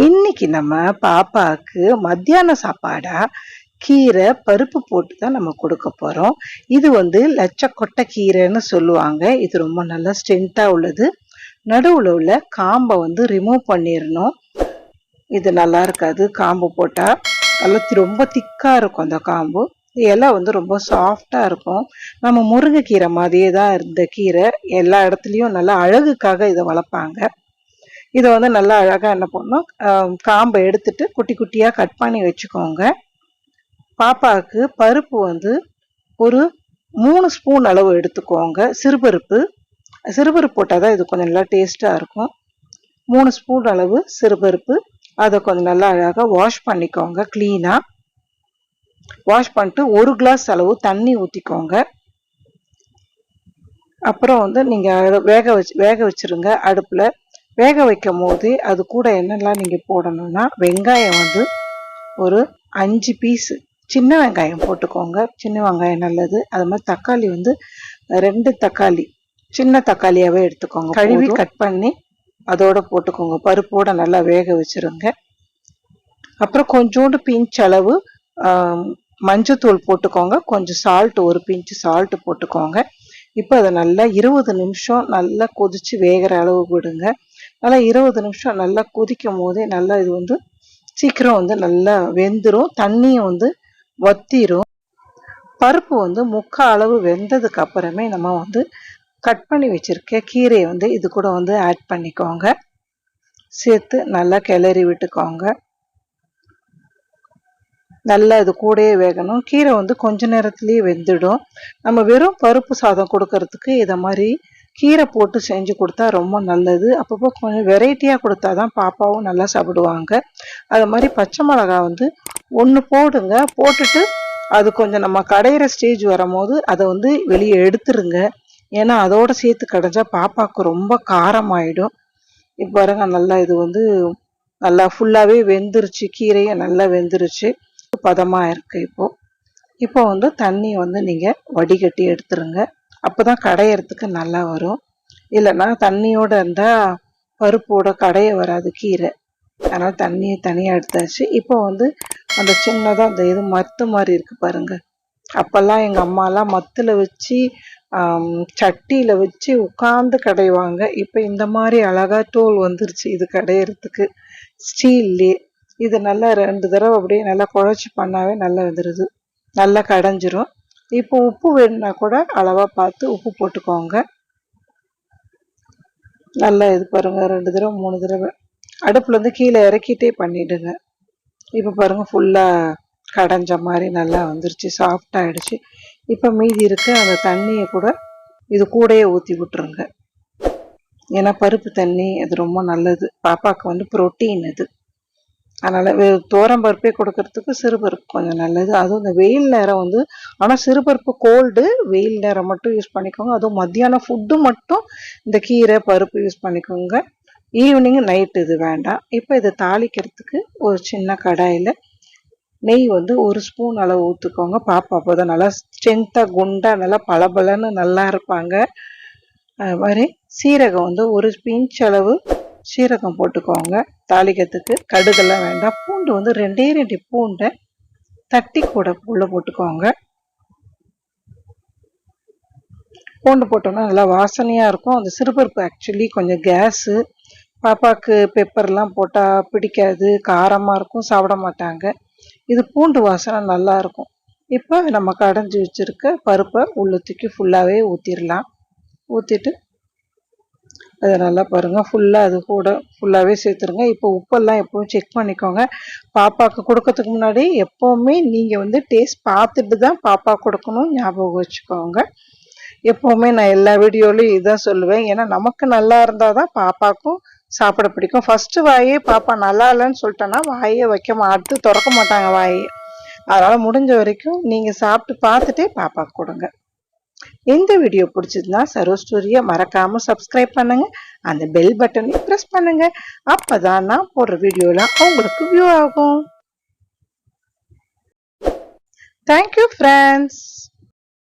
இன்னைக்கு நம்ம பாப்பாவுக்கு மத்தியான சாப்பாடா கீரை பருப்பு போட்டு தான் நம்ம கொடுக்க போகிறோம் இது வந்து லட்சக்கொட்டை கீரைன்னு சொல்லுவாங்க. இது ரொம்ப நல்லா ஸ்ட்ரென்த்தாக உள்ளது. நடுவில் உள்ள காம்பை வந்து ரிமூவ் பண்ணிடணும் இது நல்லா இருக்காது. காம்பு போட்டால் நல்லா தி- ரொம்ப திக்காக இருக்கும் அந்த காம்பு. இலை வந்து ரொம்ப சாஃப்டாக இருக்கும். நம்ம முருங்கைக்கீரை மாதிரியே தான் இருந்த கீரை. எல்லா இடத்துலையும் நல்லா அழகுக்காக இதை வளர்ப்பாங்க. இதை வந்து நல்லா அழகாக என்ன பண்ணணும் காம்பை எடுத்துட்டு குட்டி குட்டியாக கட் பண்ணி வச்சுக்கோங்க. பாப்பாவுக்கு பருப்பு வந்து ஒரு மூணு ஸ்பூன் அளவு எடுத்துக்கோங்க. சிறுபருப்பு சிறுபருப்பு போட்டால் தான் இது கொஞ்சம் நல்லா டேஸ்ட்டாக இருக்கும். மூணு ஸ்பூன் அளவு சிறுபருப்பு அதை கொஞ்சம் நல்லா அழகாக வாஷ் பண்ணிக்கோங்க க்ளீனாக வாஷ் பண்ணிட்டு ஒரு கிளாஸ் அளவு தண்ணி ஊற்றிக்கோங்க அப்புறம் வந்து நீங்கள் வேக வச்சு வேக வச்சிருங்க அடுப்பில். வேக வைக்கும் போது அது கூட என்னெல்லாம் நீங்கள் போடணும்னா வெங்காயம் வந்து ஒரு அஞ்சு பீஸு சின்ன வெங்காயம் போட்டுக்கோங்க. சின்ன வெங்காயம் நல்லது. அது மாதிரி தக்காளி வந்து ரெண்டு தக்காளி சின்ன தக்காளியாகவே எடுத்துக்கோங்க. கழுவி கட் பண்ணி அதோட போட்டுக்கோங்க. பருப்போட நல்லா வேக வச்சிருங்க. அப்புறம் கொஞ்சோண்டு பிஞ்ச் அளவு மஞ்சத்தூள் போட்டுக்கோங்க. கொஞ்சம் சால்ட் ஒரு பிஞ்சு சால்ட் போட்டுக்கோங்க. இப்போ அதை நல்லா இருபது நிமிஷம் நல்லா கொதிச்சு வேகிற அளவு விடுங்க. நல்லா இருபது நிமிஷம் நல்லா கொதிக்கும் போதே நல்லா இது வந்து சீக்கிரம் வந்து நல்லா வெந்துடும் தண்ணியும் வந்து வத்திரும். பருப்பு வந்து முக்கால் அளவு வெந்ததுக்கு அப்புறமே நம்ம வந்து கட் பண்ணி வச்சிருக்க கீரையை வந்து இது கூட வந்து ஆட் பண்ணிக்கோங்க. சேர்த்து நல்லா கிளறி விட்டுக்கோங்க. நல்லா இது கூடயே வேகணும். கீரை வந்து கொஞ்ச நேரத்திலேயே வெந்துடும். நம்ம வெறும் பருப்பு சாதம் கொடுக்கறதுக்கு இதை மாதிரி கீரை போட்டு செஞ்சு கொடுத்தா ரொம்ப நல்லது. அப்பப்போ கொஞ்சம் வெரைட்டியாக கொடுத்தா தான் பாப்பாவும் நல்லா சாப்பிடுவாங்க. அது மாதிரி பச்சை மிளகா வந்து ஒன்று போடுங்க. போட்டுட்டு அது கொஞ்சம் நம்ம கடையிற ஸ்டேஜ் வரும்போது அதை வந்து வெளியே எடுத்துருங்க. ஏன்னா அதோட சேர்த்து கடைஞ்சா பாப்பாவுக்கு ரொம்ப காரமாயிடும். இப்போ பாருங்க நல்லா இது வந்து நல்லா ஃபுல்லாகவே வெந்துருச்சு. கீரையும் நல்லா வெந்துருச்சு. பதமாக இருக்கு இப்போ. இப்போ வந்து தண்ணி வந்து நீங்கள் வடிகட்டி எடுத்துருங்க. அப்போ தான் கடையிறதுக்கு நல்லா வரும். இல்லைன்னா தண்ணியோடு இருந்தால் பருப்போட கடைய வராது கீரை. அதனால் தண்ணியை தனியாக எடுத்தாச்சு. இப்போ வந்து அந்த சின்னதாக அந்த இது மத்து மாதிரி இருக்கு பாருங்க. அப்போல்லாம் எங்கள் அம்மாலாம் மத்தில் வச்சு சட்டியில் வச்சு உட்காந்து கடைவாங்க. இப்போ இந்த மாதிரி அழகாக டோல் வந்துருச்சு இது கடையிறதுக்கு. ஸ்டீல்லே. இது நல்லா ரெண்டு தடவை அப்படியே நல்லா குழச்சி பண்ணாவே நல்லா வந்துடுது நல்லா கடைஞ்சிரும். இப்போ உப்பு வேணும்னா கூட அளவாக பார்த்து உப்பு போட்டுக்கோங்க. நல்லா இது பாருங்கள் ரெண்டு தடவை மூணு தடவை. அடுப்புலேருந்து கீழே இறக்கிட்டே பண்ணிவிடுங்க இப்போ பாருங்கள் ஃபுல்லாக கடைஞ்ச மாதிரி நல்லா வந்துருச்சு சாஃப்டாகிடுச்சு இப்போ மீதி இருக்க அந்த தண்ணியை கூட இது கூடயே ஊற்றி விட்டுருங்க. ஏன்னா பருப்பு தண்ணி அது ரொம்ப நல்லது. பாப்பாவுக்கு வந்து புரோட்டீன் அது. அதனால் தோரம் பருப்பே கொடுக்கறதுக்கு சிறுபருப்பு கொஞ்சம் நல்லது. அதுவும் இந்த வெயில் நேரம் வந்து ஆனால் சிறுபருப்பு கோல்டு வெயில் நேரம் மட்டும் யூஸ் பண்ணிக்கோங்க. அதுவும் மத்தியானம் ஃபுட்டு மட்டும் இந்த கீரை பருப்பு யூஸ் பண்ணிக்கோங்க. ஈவினிங் நைட் இது வேண்டாம். இப்போ இதை தாளிக்கிறதுக்கு ஒரு சின்ன கடாயில் நெய் வந்து ஒரு ஸ்பூன் அளவு ஊற்றுக்கோங்க பாப்பா அப்போதான் நல்லா ஸ்ட்ரென்த்தாக குண்டாக நல்லா பளபளன்னு நல்லா இருப்பாங்க. அது மாதிரி சீரகம் வந்து ஒரு பிஞ்ச் அளவு சீரகம் போட்டுக்கோங்க. தாளிக்கிறதுக்கு கடுகெல்லாம் வேண்டாம். பூண்டு வந்து ரெண்டே ரெண்டு பூண்டை தட்டி கூட உள்ள போட்டுக்கோங்க. பூண்டு போட்டோம்னா நல்லா வாசனையாக இருக்கும். அந்த சிறுபருப்பு ஆக்சுவலி கொஞ்சம் கேஸு பாப்பாவுக்கு பெப்பர்லாம் போட்டால் பிடிக்காது காரமாக இருக்கும் சாப்பிட மாட்டாங்க. இது பூண்டு வாசனை நல்லா இருக்கும். இப்போ நம்ம கடைஞ்சி வச்சிருக்க பருப்பை உள்ளத்துக்கு தூக்கி ஃபுல்லாகவே ஊற்றிடலாம் ஊற்றிட்டு அதை நல்லா பாருங்கள் ஃபுல்லாக அது கூட ஃபுல்லாகவே சேர்த்துருங்க. இப்போ உப்பெல்லாம் எப்பவும் செக் பண்ணிக்கோங்க. பாப்பாவுக்கு கொடுக்கறதுக்கு முன்னாடி எப்போவுமே நீங்கள் வந்து டேஸ்ட் பார்த்துட்டு தான் பாப்பா கொடுக்கணும் ஞாபகம் வச்சுக்கோங்க. எப்போவுமே நான் எல்லா வீடியோலையும் இதான் சொல்லுவேன். ஏன்னா நமக்கு நல்லா இருந்தால் தான் பாப்பாக்கும் சாப்பிட பிடிக்கும். ஃபஸ்ட்டு வாயே பாப்பா நல்லா இல்லைன்னு சொல்லிட்டேன்னா வாயே வைக்க மாட்டு அடுத்து திறக்க மாட்டாங்க வாயை. அதனால் முடிஞ்ச வரைக்கும் நீங்கள் சாப்பிட்டு பார்த்துட்டே பாப்பாவுக்கு கொடுங்க. இந்த வீடியோ பிடிச்சதுன்னா சரோ ஸ்டோரியை மறக்காம சப்ஸ்கிரைப் பண்ணுங்க. அந்த பெல் பட்டனையும் ப்ரெஸ் பண்ணுங்க. அப்பதான் நான் போடுற வீடியோலாம் உங்களுக்கு வியூ ஆகும். Thank you friends